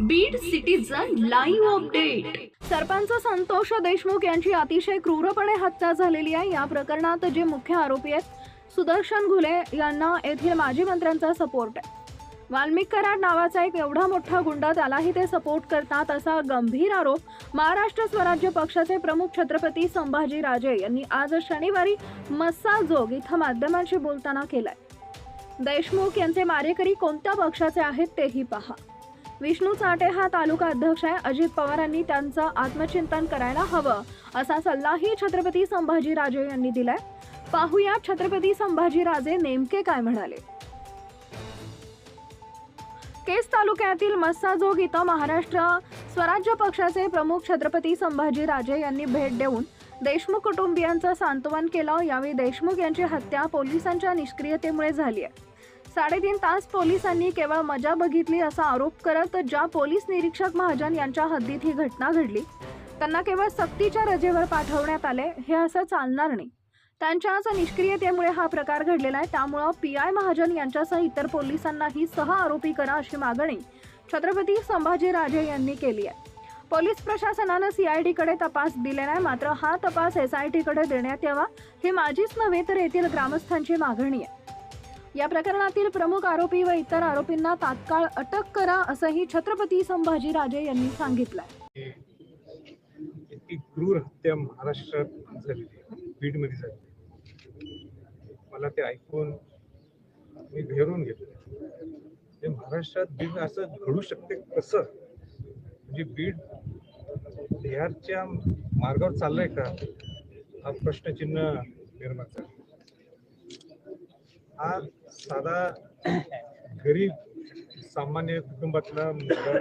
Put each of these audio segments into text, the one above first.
Beed citizen live update sarpanch Santosh Deshmukh यांची अतिशय क्रूरपणे हत्या झालेली आहे. या प्रकरणात जे मुख्य आरोपी आहेत सुदर्शन घुले यांना येथील माजी मंत्र्यांचा सपोर्ट आहे. वाल्मिक कराड नावाचा एक एवढा मोठा गुंडा त्यालाही ते सपोर्ट करतात असा गंभीर आरोप महाराष्ट्र स्वराज्य पक्षाचे प्रमुख छत्रपती संभाजी राजे यांनी आज शनिवारी मस्साजोग इथं माध्यमांशी बोलताना केलाय. देशमुख यांचे मारेकरी कोणत्या पक्षाचे आहेत तेही पहा. विष्णू चाटे हा तालुका अध्यक्ष आहे. अजित पवारांनी त्यांचं आत्मचिंतन करायला हवं. असा सल्लाही छत्रपती संभाजी राजे यांनी दिलाय. पाहूया छत्रपती संभाजी राजे नेमके काय म्हणाले. केस तालुक्यातील मस्साजोग इथं महाराष्ट्र स्वराज्य पक्षाचे प्रमुख छत्रपती संभाजी राजे यांनी भेट देऊन देशमुख कुटुंबियांचं सांत्वन केलं. यावेळी देशमुख यांची हत्या पोलिसांच्या निष्क्रियतेमुळे झाली आहे. साडेतीन तास पोलिसांनी केवळ मजा बघितली असा आरोप करत ज्या पोलीस निरीक्षक महाजन यांच्या हद्दीत ही घटना घडली त्यांना केवळ सक्तीच्या रजेवर पाठवण्यात आले हे असं चालणार नाही. त्यांच्याच निष्क्रियतेमुळे हा प्रकार घडलेला आहे त्यामुळं पी आय महाजन यांच्यासह इतर पोलिसांनाही सह आरोपी करा अशी मागणी छत्रपती संभाजी राजे यांनी केली आहे. पोलीस प्रशासनानं सीआयडीकडे तपास दिलेला आहे मात्र हा तपास एसआयटीकडे देण्यात यावा ही माझीच नव्हे तर येथील ग्रामस्थांची मागणी आहे. या प्रकरणातील प्रमुख आरोपी व इतर आरोपींना तात्काळ अटक करा असंही छत्रपती संभाजी राजे यांनी सांगितलंय. इतकी क्रूर हत्या महाराष्ट्रात झालेली बीडमध्ये झाली मला ते ऐकून मी भेरून घेतलं ते म्हणजे महाराष्ट्रात बीड असं घडू शकते कसं? म्हणजे बीड बिहारच्या मार्गावर चाललंय का? हा प्रश्नचिन्ह निर्माण झाला हा साधा गरीब सामान्य कुटुंबातला मुलगा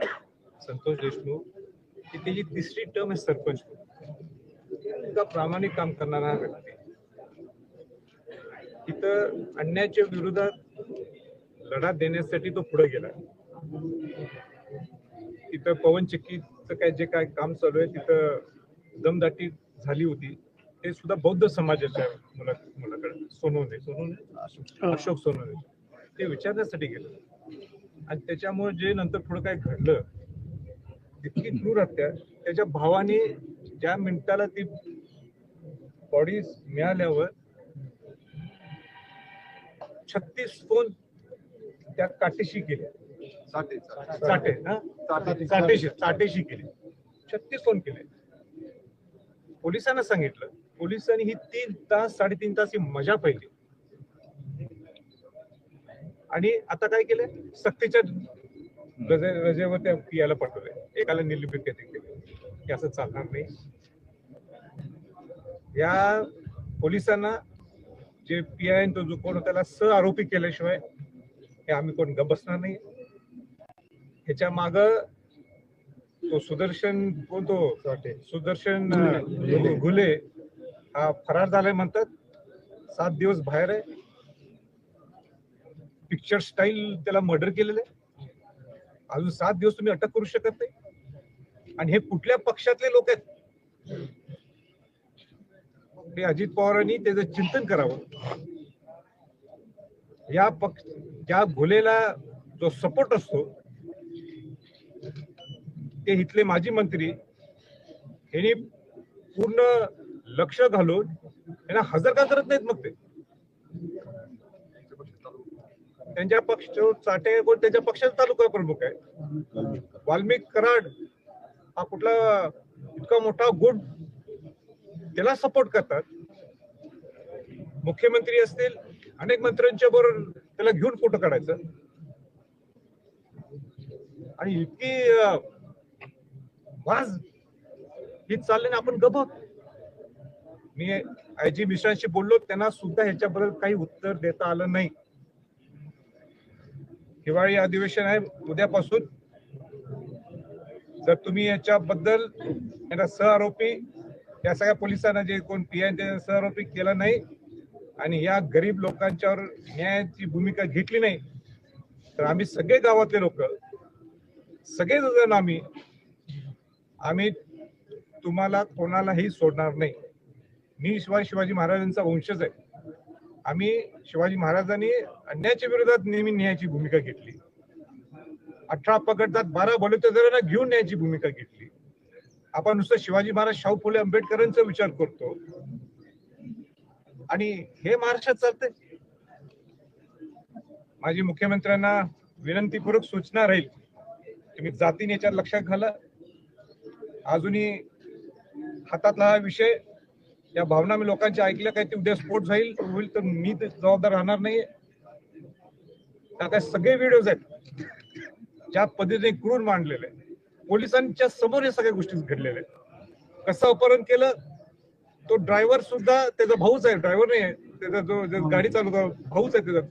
संतोष देशमुख की त्याची तिसरी टर्म आहे सरपंच इतका प्रामाणिक काम करणारा व्यक्ती. तिथं अन्यायाच्या विरोधात लढा देण्यासाठी तो पुढे गेला. तिथं पवन चक्कीचं काय जे काय काम चालू आहे तिथं दमदाटी झाली होती. ते सुद्धा बौद्ध समाजाच्या मुला मुलाकडे सोनवणे सोनवणे अशोक सोनवणे ते विचारण्यासाठी गेलं. आणि त्याच्यामुळे जे नंतर पुढे काय घडलं इतकी क्रूर हत्या त्याच्या भावाने ज्या मिनिटाला ती बॉडी मिळाल्यावर छत्तीस फोन त्या काटेशी केले. हा? चाटेशी चाटेशी केले. छत्तीस फोन केले. पोलिसांना सांगितलं पोलिसांनी ही तीन तास साडेतीन तास ही मजा पाहिली. आणि आता काय केलंय? सक्तीच्या रजे रजेवर त्या पियाला पाठवलंय एकाला निलंबित केले. की असं चालणार नाही. या पोलिसांना जे पी आय तो जो कोण होता, त्याला स आरोपी केल्याशिवाय हे आम्ही कोण गप बसणार नाही. ह्याच्या माग तो सुदर्शन कोण तो? सुदर्शन घुले. हा फरार झालाय म्हणतात. सात दिवस बाहेर आहे. पिक्चर स्टाईल त्याला मर्डर केलेलं आहे. अजून सात दिवस तुम्ही अटक करू शकत नाही. आणि हे कुठल्या पक्षातले लोक आहेत? ते अजित पवारांनी त्याचं चिंतन करावं. या पक्ष ज्या घोलेला जो सपोर्ट असतो ते इथले माजी मंत्री यांनी पूर्ण लक्ष घालून यांना हजर का करत नाहीत मग ते? त्यांच्या पक्ष चाटे कोण? त्यांच्या पक्षाचा तालुका प्रमुख आहे. वाल्मिक कराड हा कुठला इतका मोठा गुट त्याला सपोर्ट करतात. मुख्यमंत्री असतील अनेक मंत्र्यांच्या बरोबर त्याला घेऊन फोटो काढायचं. आणि इतकी वाज ही चालले ना आपण गबत मी आय जी मिश्रांशी बोललो त्यांना सुद्धा ह्याच्याबद्दल काही उत्तर देता आलं नाही. हिवाळी अधिवेशन आहे उद्यापासून. जर तुम्ही याच्याबद्दल यांना सहआरोपी या सगळ्या पोलिसांना जे कोण पी आय सहआरोपी केला नाही आणि या गरीब लोकांच्यावर न्यायाची भूमिका घेतली नाही तर आम्ही सगळे गावातले लोक सगळेजण आम्ही आम्ही तुम्हाला कोणालाही सोडणार नाही. मी शिवाय शिवाजी महाराजांचा वंशज आहे. आम्ही शिवाजी महाराजांनी अन्यायाच्या विरोधात नेहमी न्यायाची भूमिका घेतली. अठरा पकडतात बारा बलुतेदारांना घेऊन न्यायची भूमिका घेतली. आपण नुसतं शिवाजी महाराज शाहू फुले आंबेडकरांचा विचार करतो. आणि हे महाराष्ट्रात चालतंय. माझी मुख्यमंत्र्यांना विनंतीपूर्वक सूचना राहील. तुम्ही जातीने याच्यात लक्षात घाला. अजूनही हातातला हा विषय या भावना मी लोकांच्या ऐकल्या काय ते उद्या स्फोट जाईल होईल तर मी ते जबाबदार राहणार नाही आता सगळे व्हिडिओज आहेत ज्या पद्धतीने क्रूर मांडलेले पोलिसांच्या समोर या सगळ्या गोष्टी घडलेल्या आहेत. कसं अपहरण केलं तो ड्रायव्हर सुद्धा त्याचा भाऊच आहे ड्रायव्हर नाही आहे. त्याचा जो गाडी चालवतो भाऊच आहे त्याचा.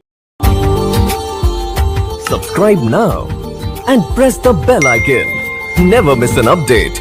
Subscribe now and press the bell icon never miss an update